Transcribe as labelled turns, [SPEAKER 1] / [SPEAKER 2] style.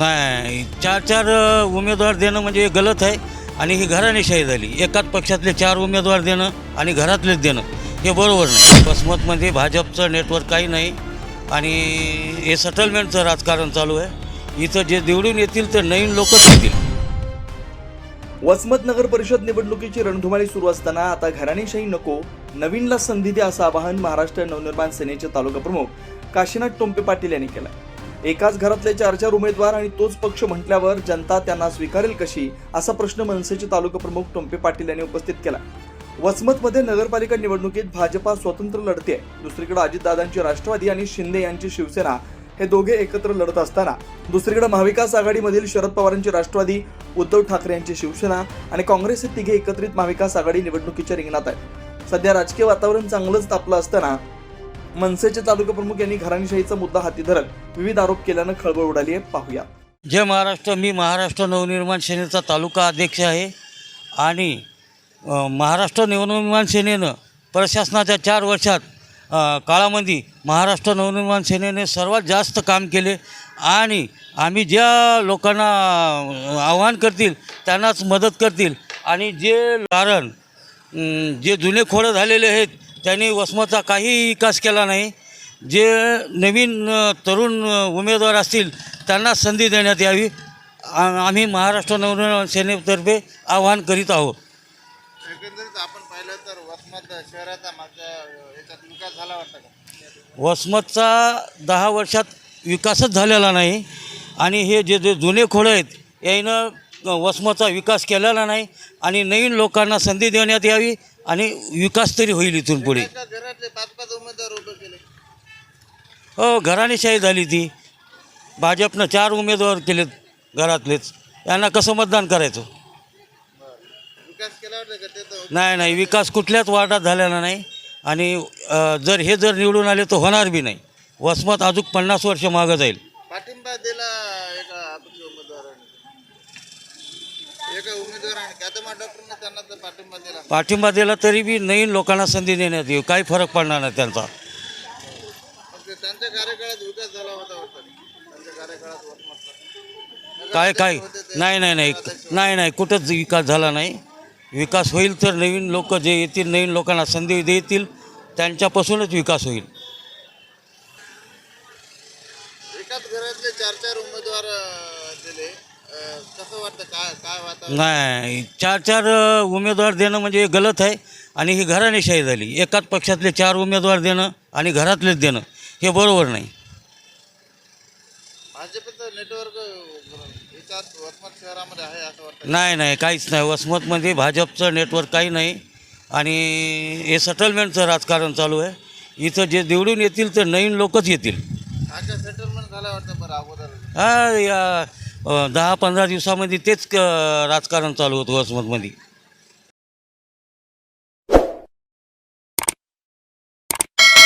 [SPEAKER 1] नाही चार चार उमेदवार देणं म्हणजे गलत आहे आणि ही घराणेशाही झाली. एकाच पक्षातले चार उमेदवार देणं आणि घरातलेच देणं हे बरोबर नाही. वसमतमध्ये भाजपचं नेटवर्क काही नाही आणि हे सेटलमेंटचं राजकारण चालू आहे. इथं जे निवडून येतील ते नवीन लोकच येतील.
[SPEAKER 2] वसमत नगर परिषद निवडणुकीची रणधुमाळी सुरू असताना आता घराणेशाही नको नवीनला संधी द्या असं आवाहन महाराष्ट्र नवनिर्माण सेनेचे तालुका प्रमुख काशीनाथ टोंपे पाटील यांनी केलं एकाच घरातले चार चार उमेदवार आणि तोच पक्ष म्हटल्यावर जनता त्यांना स्वीकारेल कशी? असा प्रश्न मनसेचे तालुका प्रमुख टोंपे पाटील यांनी उपस्थित केला. वसमतमध्ये नगरपालिका निवडणुकीत भाजपा स्वतंत्र लढते दुसरीकडे अजितदादांची राष्ट्रवादी आणि शिंदे यांची शिवसेना हे दोघे एकत्र लढत असताना. दुसरीकडे महाविकास आघाडीमधील शरद पवारांची राष्ट्रवादी उद्धव ठाकरे यांची शिवसेना आणि काँग्रेस हे तिघे एकत्रित महाविकास आघाडी निवडणुकीच्या रिंगणात आहेत. सध्या राजकीय वातावरण चांगलंच तापलं असताना मनसेचे तालुका प्रमुख यांनी घराणेशाहीचा मुद्दा हाती धरत विविध आरोप केल्यानं खळबळ उडाली आहे. पाहूया.
[SPEAKER 1] जय महाराष्ट्र. मी महाराष्ट्र नवनिर्माण सेनेचा तालुका अध्यक्ष आहे आणि महाराष्ट्र नवनिर्माण सेनेनं प्रशासनाच्या चार वर्षात काळामध्ये महाराष्ट्र नवनिर्माण सेनेने सर्वात जास्त काम केले आणि आम्ही ज्या लोकांना आव्हान करतील त्यांनाच मदत करतील. आणि जे कारण जे जुने खोडं झालेले आहेत त्यांनी वसमतचा काही विकास केला नाही जे नवीन तरुण उमेदवार असतील त्यांना संधी देण्यात यावी. आम्ही महाराष्ट्र नवनिर्माण सेनेतर्फे आवाहन करीत आहोत.
[SPEAKER 3] एकंदरीत आपण पाहिलं तर वसमत शहराचा मागच्या याच्यात विकास झाला वाटतं का?
[SPEAKER 1] वसमतचा दहा वर्षात विकासच झालेला नाही आणि हे जे जे जुने खोडं आहेत यानं वसमतचा विकास केलेला नाही आणि नवीन लोकांना संधी देण्यात यावी. आणि विकास तरी होईल इथून पुढे.
[SPEAKER 3] एका घरातले पाच पाच उमेदवार उभे केले.
[SPEAKER 1] हो घराणेशाही झाली ती. भाजपनं चार उमेदवार केलेत घरातलेच. यांना कसं मतदान करायचं?
[SPEAKER 3] विकास केला वाटतं का? ते तर
[SPEAKER 1] नाही नाही. विकास कुठल्याच वार्डात झालेला नाही. आणि अ, जर हे जर निवडून आले तर होणार बी नाही. वसमत अजून पन्नास वर्ष मागं जाईल.
[SPEAKER 3] पाठिंबा दिला. तरी
[SPEAKER 1] बी नवीन लोकांना संधी देण्यात येईल. काही फरक पडणार नाही त्यांचा. काय काय? नाही नाही नाही. नाही नाही. कुठंच विकास झाला नाही. विकास होईल तर नवीन लोक जे येतील नवीन लोकांना संधी देतील त्यांच्यापासूनच विकास होईल.
[SPEAKER 3] कसं वाटतं? काय काय वातावरण?
[SPEAKER 1] नाही चार चार अ, उमेदवार देणं म्हणजे गलत आहे आणि ही घराणेशाही झाली. एकाच पक्षातले चार उमेदवार देणं आणि घरातलेच देणं हे बरोबर नाही.
[SPEAKER 3] भाजपचं नेटवर्क याच्यात वसमत शहरामध्ये आहे असं वाटतं?
[SPEAKER 1] नाही नाही काहीच नाही. वसमतमध्ये भाजपचं नेटवर्क काही नाही आणि हे सेटलमेंटचं राजकारण चालू आहे. इथं जे निवडून येतील तर नवीन लोकच येतील.
[SPEAKER 3] अच्छा सेटलमेंट झालं वाटतं बरं अगोदर.
[SPEAKER 1] हा या दहा पंधरा दिवसामध्ये तेच क राजकारण चालू होतं वसमतमध्ये.